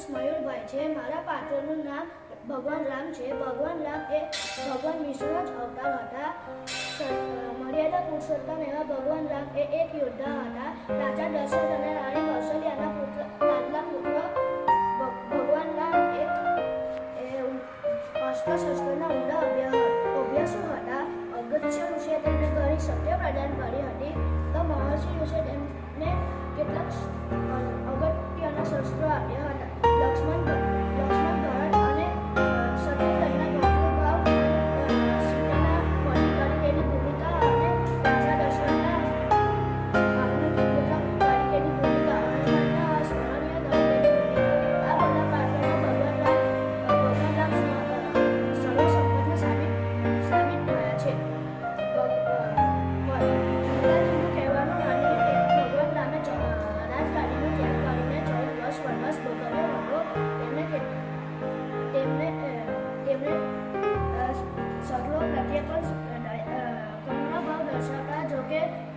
વંશ મયુરભાઈ છે મારા પાત્રનું નામ ભગવાન રામ છે. ભગવાન રામ એ ભગવાન વિષ્ણુનો જ અવતાર હતા. મર્યાદા પુરુષોત્તમ એવા ભગવાન રામ એ એક યોદ્ધા હતા. રાજા દશરથ અને રાણી કૌશલ્યાના પુત્ર લાડલા પુત્ર ભગવાન રામ એક એ અસ્ત્ર શસ્ત્રના ઊંડા અભ્યા- અભ્યાસુ હતા. અગત્ય ઋષિએ તેમને ઘણી સત્ય પ્રદાન કરી હતી. તો મહર્ષિ ઋષિએ તેમને કેટલાક અગત્યના શસ્ત્રો આપ્યા હતા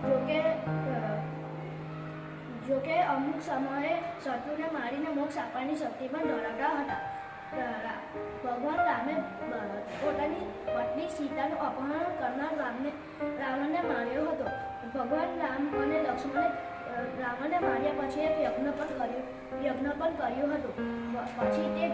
જોકે જોકે અમુક સમયે શત્રુને મારીને મોક્ષ આપવાની શક્તિ પણ ધરાવતા હતા. ભગવાન રામે પોતાની પત્ની સીતાનું અપહરણ કરનાર રામને, રાવણને માર્યો હતો. ભગવાન રામ અને લક્ષ્મણે રાવણને માર્યા પછી એક યજ્ઞ પણ કર્યું, યજ્ઞ પણ કર્યું હતું. પછી તે